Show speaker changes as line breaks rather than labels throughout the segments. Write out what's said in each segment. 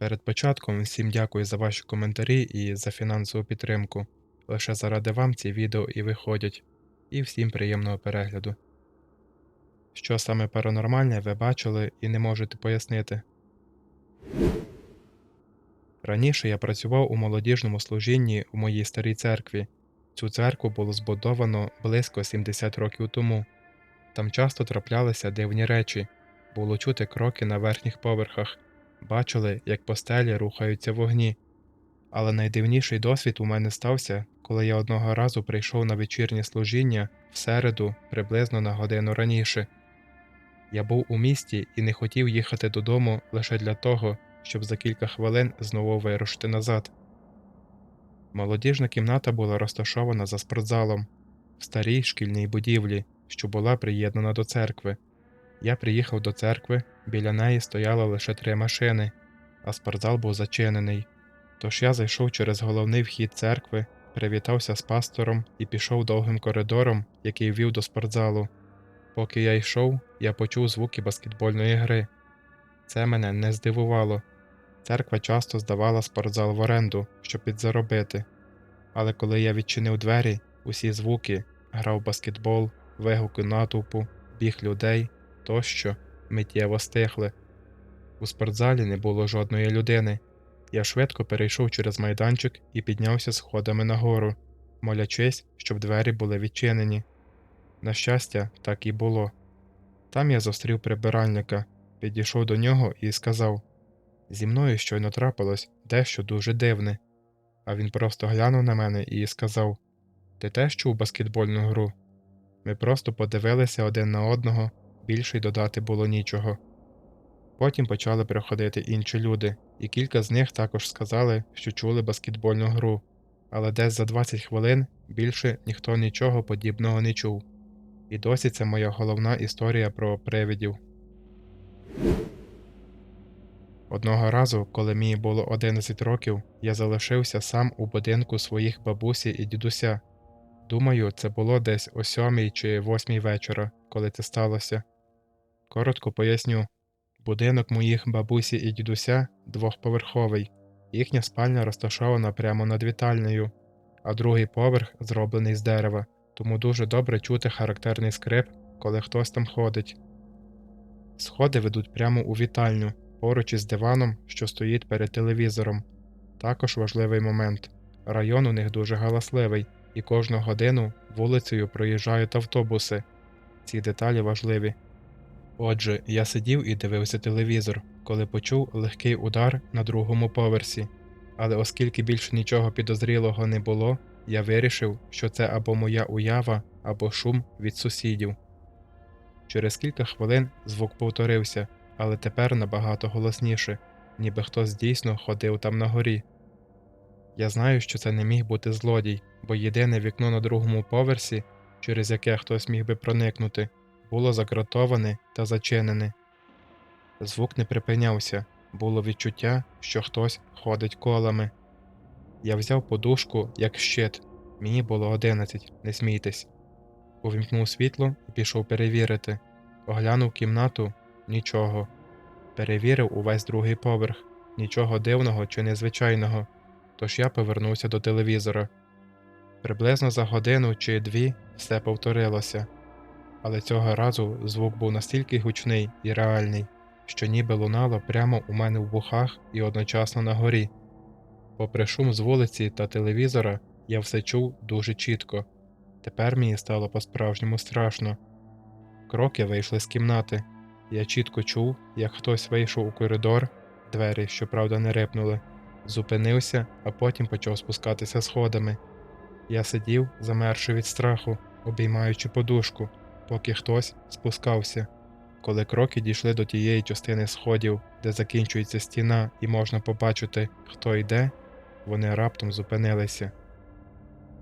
Перед початком всім дякую за ваші коментарі і за фінансову підтримку. Лише заради вам ці відео і виходять. І всім приємного перегляду. Що саме паранормальне ви бачили і не можете пояснити. Раніше я працював у молодіжному служінні у моїй старій церкві. Цю церкву було збудовано близько 70 років тому. Там часто траплялися дивні речі, було чути кроки на верхніх поверхах, бачили, як по стелі рухаються вогні. Але найдивніший досвід у мене стався, коли я одного разу прийшов на вечірнє служіння в середу приблизно на годину раніше. Я був у місті і не хотів їхати додому лише для того, щоб за кілька хвилин знову вирушити назад. Молодіжна кімната була розташована за спортзалом в старій шкільній будівлі, що була приєднана до церкви. Я приїхав до церкви, біля неї стояло лише три машини, а спортзал був зачинений. Тож я зайшов через головний вхід церкви, привітався з пастором і пішов довгим коридором, який вів до спортзалу. Поки я йшов, я почув звуки баскетбольної гри. Це мене не здивувало. Церква часто здавала спортзал в оренду, щоб підзаробити. Але коли я відчинив двері, усі звуки грав баскетбол, вигуки натовпу, біг людей тощо миттєво стихли. У спортзалі не було жодної людини. Я швидко перейшов через майданчик і піднявся сходами нагору, молячись, щоб двері були відчинені. На щастя, так і було. Там я зустрів прибиральника, підійшов до нього і сказав Зі мною щойно трапилось дещо дуже дивне. А він просто глянув на мене і сказав Ти теж чув баскетбольну гру? Ми просто подивилися один на одного, більше й додати було нічого. Потім почали приходити інші люди, і кілька з них також сказали, що чули баскетбольну гру, але десь за 20 хвилин більше ніхто нічого подібного не чув. І досі це моя головна історія про привидів. Одного разу, коли мені було 11 років, я залишився сам у будинку своїх бабусі і дідуся. Думаю, це було десь о сьомій чи восьмій вечора, коли це сталося. Коротко поясню. Будинок моїх бабусі і дідуся двохповерховий, їхня спальня розташована прямо над вітальнею, а другий поверх зроблений з дерева, тому дуже добре чути характерний скрип, коли хтось там ходить. Сходи ведуть прямо у вітальню, поруч із диваном, що стоїть перед телевізором. Також важливий момент район у них дуже галасливий, і кожну годину вулицею проїжджають автобуси. Ці деталі важливі. Отже, я сидів і дивився телевізор, коли почув легкий удар на другому поверсі, але оскільки більше нічого підозрілого не було, я вирішив, що це або моя уява, або шум від сусідів. Через кілька хвилин звук повторився, але тепер набагато голосніше, ніби хтось дійсно ходив там на горі. Я знаю, що це не міг бути злодій, бо єдине вікно на другому поверсі, через яке хтось міг би проникнути, було загратоване та зачинене. Звук не припинявся, було відчуття, що хтось ходить колами. Я взяв подушку як щит, мені було одинадцять, не смійтесь. Увімкнув світло і пішов перевірити. Оглянув кімнату нічого. Перевірив увесь другий поверх, нічого дивного чи незвичайного, тож я повернувся до телевізора. Приблизно за годину чи дві все повторилося але цього разу звук був настільки гучний і реальний, що ніби лунало прямо у мене в вухах і одночасно на горі. Попри шум з вулиці та телевізора, я все чув дуже чітко. Тепер мені стало по-справжньому страшно. Кроки вийшли з кімнати. Я чітко чув, як хтось вийшов у коридор, двері, щоправда, не рипнули, зупинився, а потім почав спускатися сходами. Я сидів, замерши від страху, обіймаючи подушку поки хтось спускався. Коли кроки дійшли до тієї частини сходів, де закінчується стіна, і можна побачити, хто йде, вони раптом зупинилися.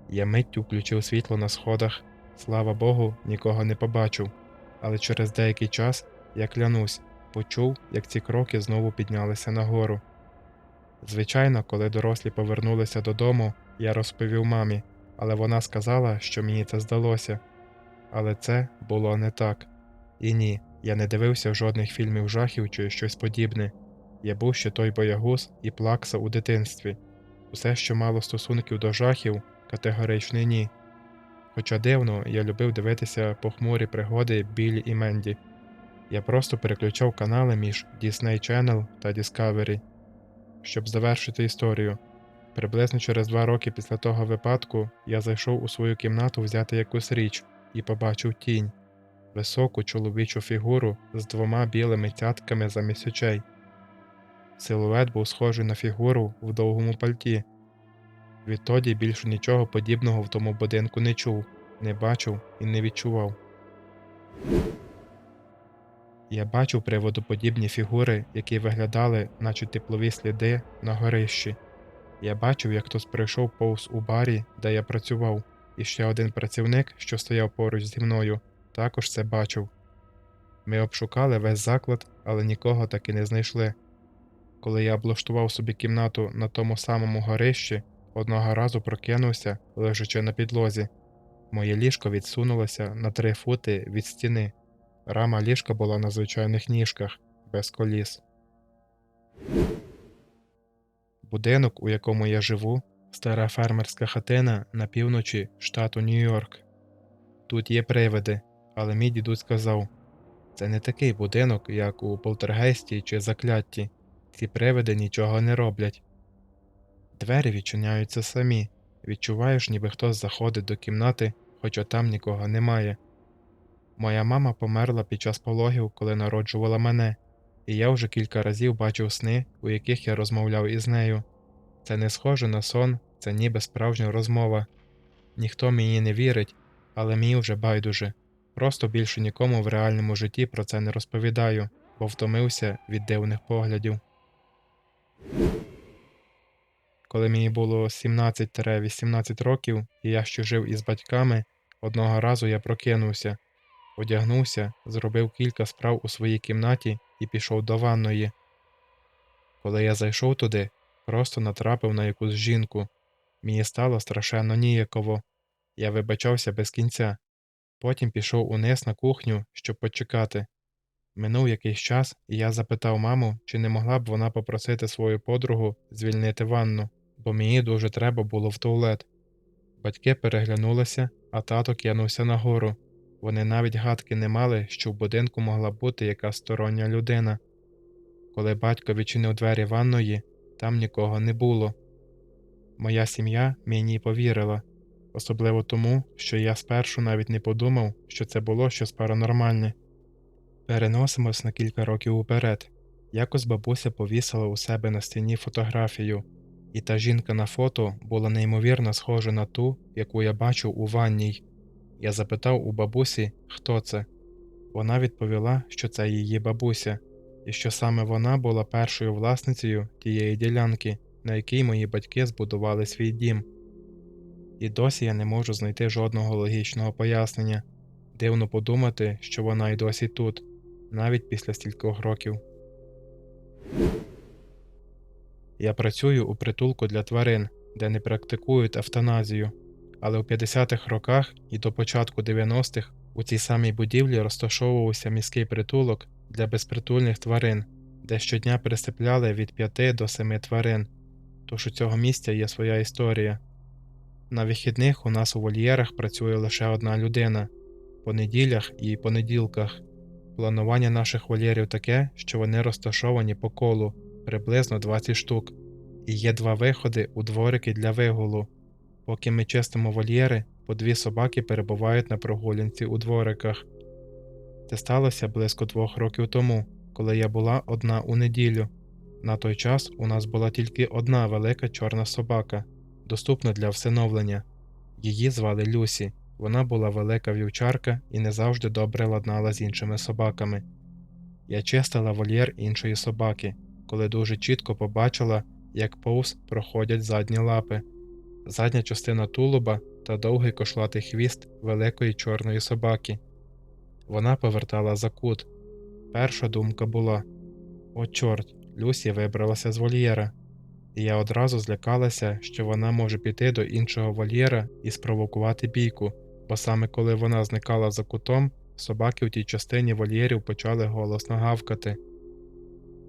Я миттю включив світло на сходах, слава Богу, нікого не побачив, але через деякий час, я клянусь, почув, як ці кроки знову піднялися нагору. Звичайно, коли дорослі повернулися додому, я розповів мамі, але вона сказала, що мені це здалося. Але це було не так. І ні, я не дивився жодних фільмів жахів чи щось подібне. Я був ще той боягуз і плакса у дитинстві. Усе, що мало стосунків до жахів, категорично ні. Хоча дивно, я любив дивитися похмурі пригоди Біллі і Менді. Я просто переключав канали між Disney Channel та Discovery. Щоб завершити історію, приблизно через два роки після того випадку я зайшов у свою кімнату взяти якусь річ і побачив тінь високу чоловічу фігуру з двома білими цятками замість очей. Силует був схожий на фігуру в довгому пальті. Відтоді більше нічого подібного в тому будинку не чув, не бачив і не відчував. Я бачив приводоподібні фігури, які виглядали, наче теплові сліди на горищі. Я бачив, як хтось прийшов повз у барі, де я працював, і ще один працівник, що стояв поруч зі мною, також це бачив. Ми обшукали весь заклад, але нікого таки не знайшли. Коли я облаштував собі кімнату на тому самому горищі, одного разу прокинувся, лежачи на підлозі. Моє ліжко відсунулося на три фути від стіни. Рама ліжка була на звичайних ніжках, без коліс. Будинок, у якому я живу, стара фермерська хатина на півночі штату Нью-Йорк. Тут є привиди, але мій дідусь сказав це не такий будинок, як у полтергейсті чи заклятті. Ці привиди нічого не роблять. Двері відчиняються самі, відчуваєш, ніби хтось заходить до кімнати, хоча там нікого немає. Моя мама померла під час пологів, коли народжувала мене, і я вже кілька разів бачив сни, у яких я розмовляв із нею. Це не схоже на сон, це ніби справжня розмова. Ніхто мені не вірить, але мені вже байдуже. Просто більше нікому в реальному житті про це не розповідаю, бо втомився від дивних поглядів. Коли мені було 17-18 років, і я ще жив із батьками, одного разу я прокинувся, одягнувся, зробив кілька справ у своїй кімнаті і пішов до ванної. Коли я зайшов туди, просто натрапив на якусь жінку. Мені стало страшенно ніяково. Я вибачався без кінця. Потім пішов униз на кухню, щоб почекати. Минув якийсь час, і я запитав маму, чи не могла б вона попросити свою подругу звільнити ванну, бо мені дуже треба було в туалет. Батьки переглянулися, а тато кинувся нагору. Вони навіть гадки не мали, що в будинку могла бути якась стороння людина. Коли батько відчинив двері ванної, там нікого не було. Моя сім'я мені повірила, особливо тому, що я спершу навіть не подумав, що це було щось паранормальне. Переносимось на кілька років уперед. Якось бабуся повісила у себе на стіні фотографію, і та жінка на фото була неймовірно схожа на ту, яку я бачив у ванній. Я запитав у бабусі, хто це. Вона відповіла, що це її бабуся, і що саме вона була першою власницею тієї ділянки, на якій мої батьки збудували свій дім. І досі я не можу знайти жодного логічного пояснення. Дивно подумати, що вона й досі тут, навіть після стількох років. Я працюю у притулку для тварин, де не практикують евтаназію, але у 50-х роках і до початку 90-х у цій самій будівлі розташовувався міський притулок для безпритульних тварин, де щодня пересипляли від 5 до 7 тварин, тож у цього місця є своя історія. На вихідних у нас у вольєрах працює лише одна людина по неділях і понеділках. Планування наших вольєрів таке, що вони розташовані по колу приблизно 20 штук, і є два виходи у дворики для вигулу. Поки ми чистимо вольєри, по дві собаки перебувають на прогулянці у двориках. Це сталося близько двох років тому, коли я була одна у неділю. На той час у нас була тільки одна велика чорна собака, доступна для всиновлення. Її звали Люсі. Вона була велика вівчарка і не завжди добре ладнала з іншими собаками. Я чистила вольєр іншої собаки, коли дуже чітко побачила, як повз проходять задні лапи, задня частина тулуба та довгий кошлатий хвіст великої чорної собаки. Вона повертала за кут. Перша думка була: О, чорт, Люсі вибралася з вольєра, і я одразу злякалася, що вона може піти до іншого вольєра і спровокувати бійку, бо саме коли вона зникала за кутом, собаки в тій частині вольєрів почали голосно гавкати.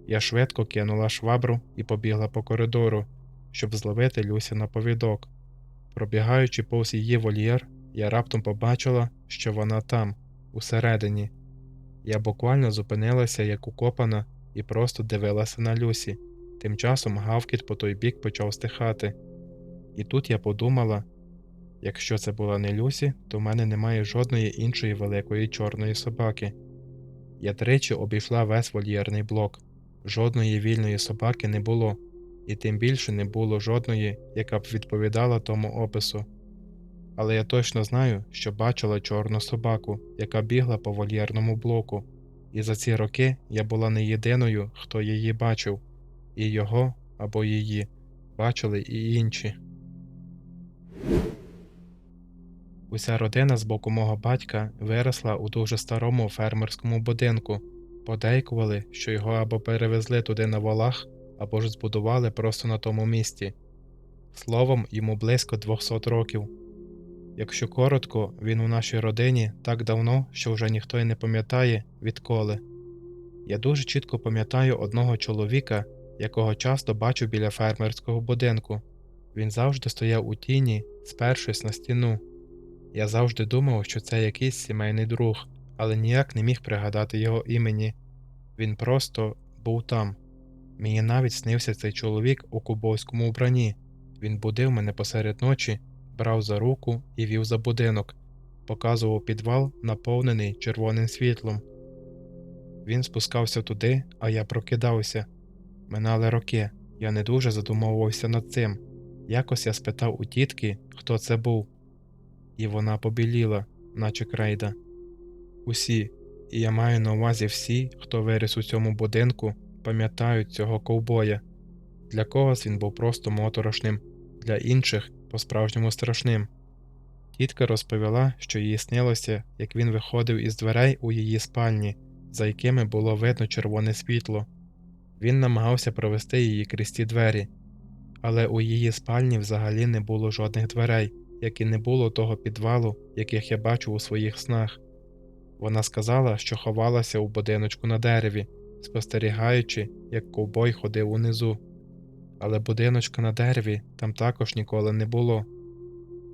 Я швидко кинула швабру і побігла по коридору, щоб зловити Люсі на повідок. Пробігаючи повз її вольєр, я раптом побачила, що вона там, усередині. Я буквально зупинилася як укопана і просто дивилася на Люсі. Тим часом гавкіт по той бік почав стихати. І тут я подумала: якщо це була не Люсі, то в мене немає жодної іншої великої чорної собаки. Я тричі обійшла весь вольєрний блок. Жодної вільної собаки не було, і тим більше не було жодної, яка б відповідала тому опису. Але я точно знаю, що бачила чорну собаку, яка бігла по вольєрному блоку, і за ці роки я була не єдиною, хто її бачив, і його або її бачили і інші. Уся родина з боку мого батька виросла у дуже старому фермерському будинку, подейкували, що його або перевезли туди на волах, або ж збудували просто на тому місці. Словом, йому близько 200 років. Якщо коротко, він у нашій родині так давно, що вже ніхто й не пам'ятає, відколи. Я дуже чітко пам'ятаю одного чоловіка, якого часто бачу біля фермерського будинку. Він завжди стояв у тіні, спершись на стіну. Я завжди думав, що це якийсь сімейний друг, але ніяк не міг пригадати його імені. Він просто був там. Мені навіть снився цей чоловік у кубовському вбранні. Він будив мене посеред ночі, брав за руку і вів за будинок, показував підвал, наповнений червоним світлом. Він спускався туди, а я прокидався. Минали роки, я не дуже задумовувався над цим. Якось я спитав у тітки, хто це був, і вона побіліла, наче крейда. Усі, і я маю на увазі всі, хто виріс у цьому будинку, пам'ятають цього ковбоя. Для когось він був просто моторошним, для інших по-справжньому страшним. Тітка розповіла, що їй снилося, як він виходив із дверей у її спальні, за якими було видно червоне світло. Він намагався провести її крізь ті двері, але у її спальні взагалі не було жодних дверей, як і не було того підвалу, яких я бачу у своїх снах. Вона сказала, що ховалася у будиночку на дереві, спостерігаючи, як ковбой ходив унизу. Але будиночка на дереві там також ніколи не було.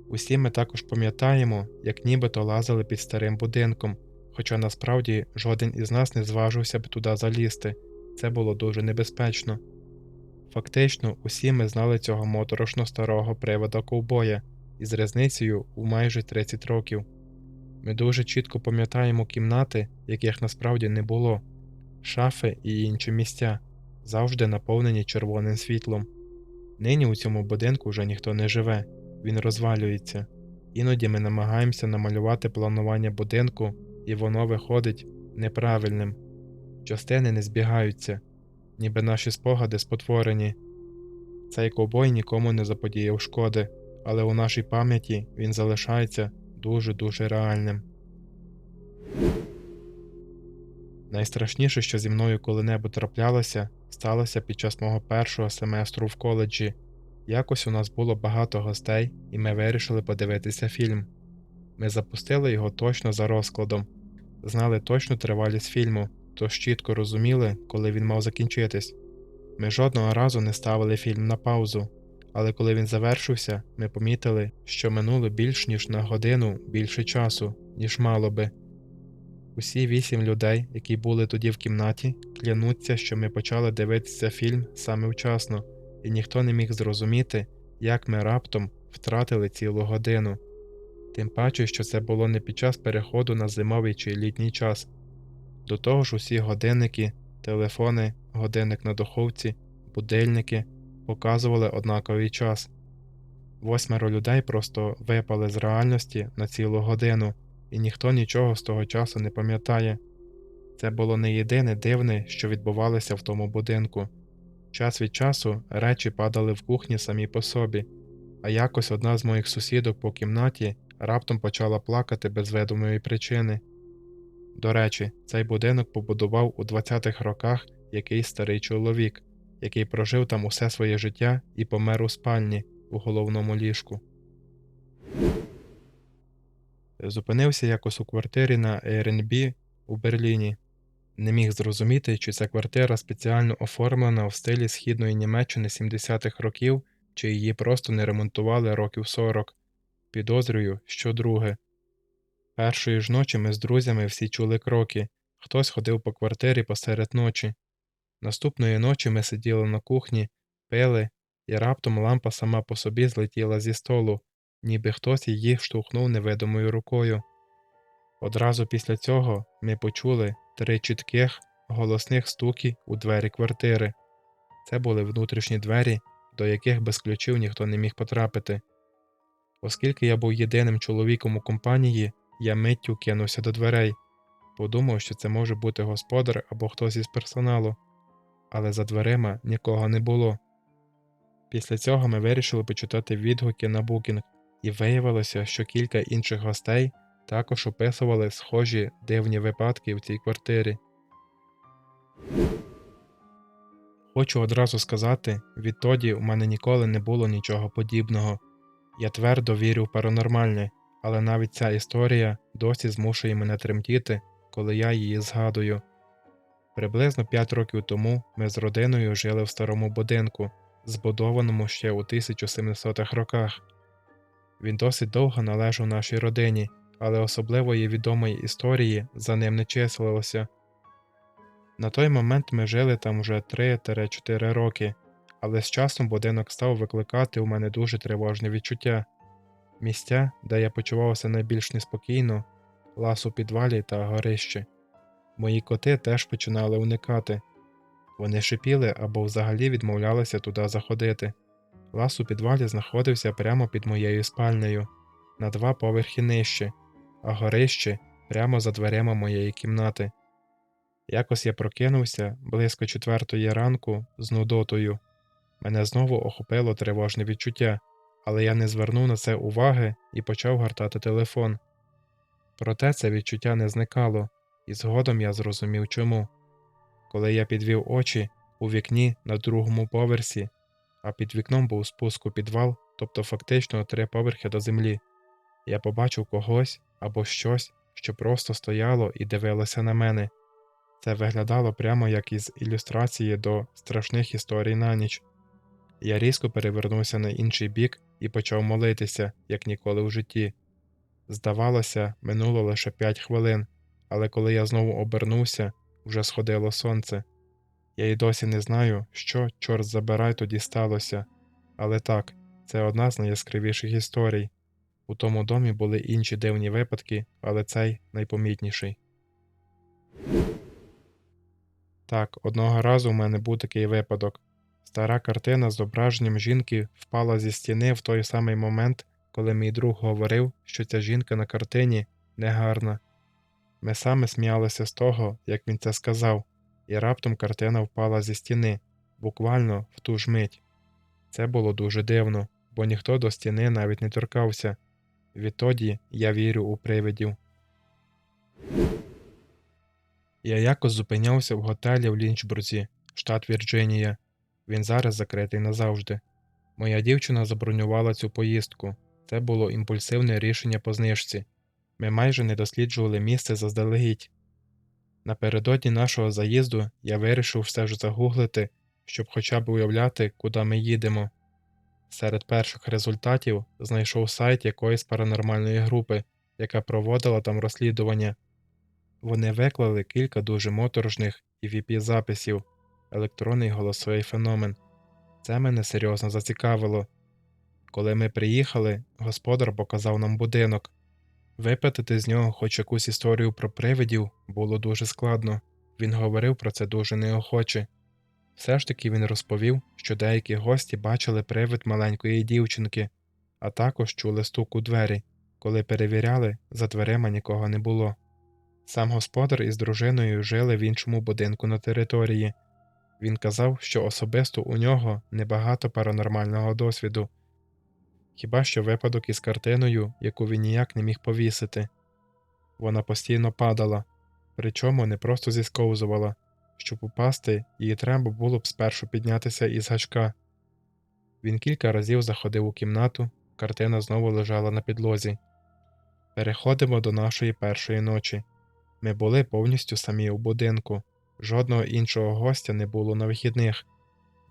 Усі ми також пам'ятаємо, як нібито лазили під старим будинком, хоча насправді жоден із нас не зважився б туди залізти, це було дуже небезпечно. Фактично, усі ми знали цього моторошно старого привода ковбоя із різницею у майже 30 років. Ми дуже чітко пам'ятаємо кімнати, яких насправді не було, шафи і інші місця, завжди наповнені червоним світлом. Нині у цьому будинку вже ніхто не живе, він розвалюється. Іноді ми намагаємося намалювати планування будинку, і воно виходить неправильним. Частини не збігаються, ніби наші спогади спотворені. Цей ковбой нікому не заподіяв шкоди, але у нашій пам'яті він залишається дуже-дуже реальним. Найстрашніше, що зі мною коли-небудь траплялося, сталося під час мого першого семестру в коледжі. Якось у нас було багато гостей, і ми вирішили подивитися фільм. Ми запустили його точно за розкладом, знали точну тривалість фільму, тож чітко розуміли, коли він мав закінчитись. Ми жодного разу не ставили фільм на паузу, але коли він завершився, ми помітили, що минуло більш ніж на годину більше часу, ніж мало би. Усі вісім людей, які були тоді в кімнаті, клянуться, що ми почали дивитися фільм саме вчасно, і ніхто не міг зрозуміти, як ми раптом втратили цілу годину. Тим паче, що це було не під час переходу на зимовий чи літній час. До того ж, усі годинники, телефони, годинник на духовці, будильники показували однаковий час. Восьмеро людей просто випали з реальності на цілу годину, і ніхто нічого з того часу не пам'ятає. Це було не єдине дивне, що відбувалося в тому будинку. Час від часу речі падали в кухні самі по собі, а якось одна з моїх сусідок по кімнаті раптом почала плакати без видимої причини. До речі, цей будинок побудував у 20-х роках якийсь старий чоловік, який прожив там усе своє життя і помер у спальні у головному ліжку. Зупинився якось у квартирі на Airbnb у Берліні. Не міг зрозуміти, чи ця квартира спеціально оформлена в стилі східної Німеччини 70-х років, чи її просто не ремонтували років 40. Підозрюю, що друге. Першої ж ночі ми з друзями всі чули кроки, хтось ходив по квартирі посеред ночі. Наступної ночі ми сиділи на кухні, пили, і раптом лампа сама по собі злетіла зі столу, ніби хтось її штовхнув невидимою рукою. Одразу після цього ми почули три чітких, голосних стуки у двері квартири. Це були внутрішні двері, до яких без ключів ніхто не міг потрапити. Оскільки я був єдиним чоловіком у компанії, я миттю кинувся до дверей, подумав, що це може бути господар або хтось із персоналу, але за дверима нікого не було. Після цього ми вирішили почитати відгуки на букінг, і виявилося, що кілька інших гостей також описували схожі дивні випадки в цій квартирі. Хочу одразу сказати, відтоді у мене ніколи не було нічого подібного. Я твердо вірю в паранормальне, але навіть ця історія досі змушує мене тремтіти, коли я її згадую. Приблизно 5 років тому ми з родиною жили в старому будинку, збудованому ще у 1700-х роках. Він досить довго належав нашій родині, але особливої відомої історії за ним не числилося. На той момент ми жили там вже 3-4 роки, але з часом будинок став викликати у мене дуже тривожне відчуття. Місця, де я почувався найбільш неспокійно, лас у підвалі та горище. Мої коти теж починали уникати. Вони шипіли або взагалі відмовлялися туди заходити. Лас у підвалі знаходився прямо під моєю спальнею, на два поверхи нижче, а горище прямо за дверима моєї кімнати. Якось я прокинувся близько четвертої ранку з нудотою. Мене знову охопило тривожне відчуття, але я не звернув на це уваги і почав гортати телефон. Проте це відчуття не зникало, і згодом я зрозумів чому. Коли я підвів очі у вікні на другому поверсі, а під вікном був спуск у підвал, тобто фактично три поверхи до землі, я побачив когось або щось, що просто стояло і дивилося на мене. Це виглядало прямо як із ілюстрації до страшних історій на ніч. Я різко перевернувся на інший бік і почав молитися, як ніколи в житті. Здавалося, минуло лише п'ять хвилин, але коли я знову обернувся, вже сходило сонце. Я й досі не знаю, що, чорт забирай, тоді сталося, але так, це одна з найяскравіших історій. У тому домі були інші дивні випадки, але цей найпомітніший. Так, одного разу у мене був такий випадок. Стара картина з зображенням жінки впала зі стіни в той самий момент, коли мій друг говорив, що ця жінка на картині негарна. Ми саме сміялися з того, як він це сказав, і раптом картина впала зі стіни, буквально в ту ж мить. Це було дуже дивно, бо ніхто до стіни навіть не торкався. Відтоді я вірю у привидів. Я якось зупинявся в готелі в Лінчбурзі, штат Вірджинія. Він зараз закритий назавжди. Моя дівчина забронювала цю поїздку. Це було імпульсивне рішення по знижці. Ми майже не досліджували місце заздалегідь. Напередодні нашого заїзду я вирішив все ж загуглити, щоб хоча б уявляти, куди ми їдемо. Серед перших результатів знайшов сайт якоїсь паранормальної групи, яка проводила там розслідування. Вони виклали кілька дуже моторошних evp записів, електронний голосовий феномен. Це мене серйозно зацікавило. Коли ми приїхали, господар показав нам будинок. Випитати з нього хоч якусь історію про привидів було дуже складно, він говорив про це дуже неохоче. Все ж таки він розповів, що деякі гості бачили привид маленької дівчинки, а також чули стук у двері. Коли перевіряли, за дверима нікого не було. Сам господар із дружиною жили в іншому будинку на території. Він казав, що особисто у нього небагато паранормального досвіду, хіба що випадок із картиною, яку він ніяк не міг повісити. Вона постійно падала, причому не просто зісковзувала. Щоб упасти, її треба було б спершу піднятися із гачка. Він кілька разів заходив у кімнату, картина знову лежала на підлозі. Переходимо до нашої першої ночі. Ми були повністю самі у будинку. Жодного іншого гостя не було на вихідних.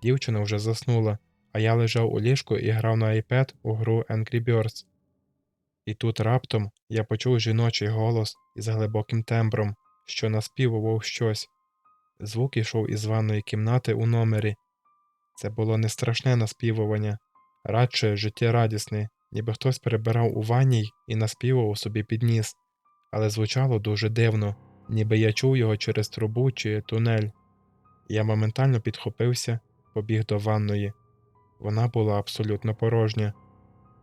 Дівчина вже заснула, а я лежав у ліжку і грав на iPad у гру Angry Birds. І тут раптом я почув жіночий голос із глибоким тембром, що наспівував щось. Звук ішов із ванної кімнати у номері. Це було не страшне наспівування, радше життєрадісне, ніби хтось перебирав у ванній і наспівував собі під ніс, але звучало дуже дивно, ніби я чув його через трубу чи тунель. Я моментально підхопився, побіг до ванної. Вона була абсолютно порожня.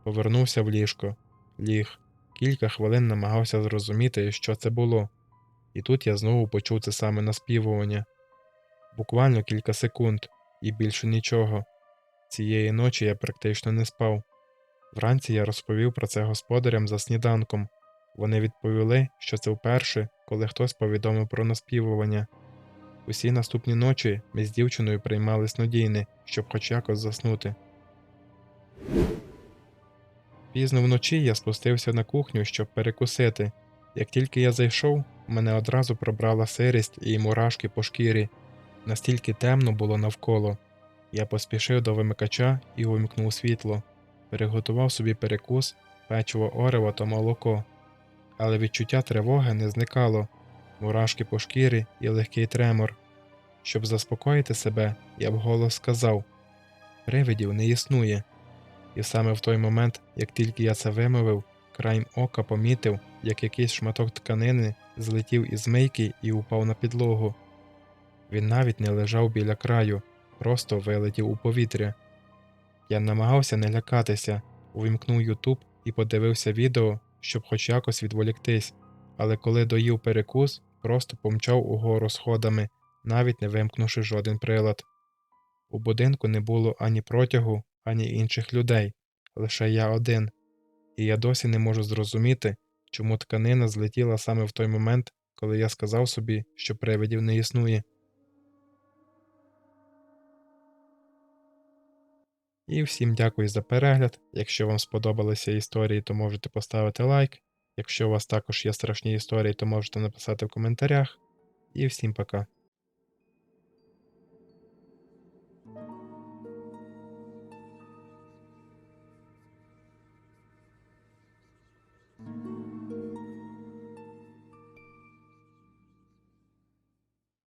Повернувся в ліжко, ліг. Кілька хвилин намагався зрозуміти, що це було, і тут я знову почув це саме наспівування. Буквально кілька секунд, і більше нічого. Цієї ночі я практично не спав. Вранці я розповів про це господарям за сніданком. Вони відповіли, що це вперше, коли хтось повідомив про наспівування. Усі наступні ночі ми з дівчиною приймали снодійне, щоб хоч якось заснути. Пізно вночі я спустився на кухню, щоб перекусити. Як тільки я зайшов, мене одразу пробрала сирість і мурашки по шкірі. Настільки темно було навколо. Я поспішив до вимикача і увімкнув світло, переготував собі перекус, печиво орево та молоко. Але відчуття тривоги не зникало, мурашки по шкірі і легкий тремор. Щоб заспокоїти себе, я вголос сказав Привидів не існує. І саме в той момент, як тільки я це вимовив, краєм ока помітив, як якийсь шматок тканини злетів із мийки і упав на підлогу. Він навіть не лежав біля краю, просто вилетів у повітря. Я намагався не лякатися, увімкнув Ютуб і подивився відео, щоб хоч якось відволіктись, але коли доїв перекус, просто помчав угору сходами, навіть не вимкнувши жоден прилад. У будинку не було ані протягу, ані інших людей, лише я один, і я досі не можу зрозуміти, чому тканина злетіла саме в той момент, коли я сказав собі, що привидів не існує. І всім дякую за перегляд. Якщо вам сподобалися історії, то можете поставити лайк. Якщо у вас також є страшні історії, то можете написати в коментарях. І всім пока.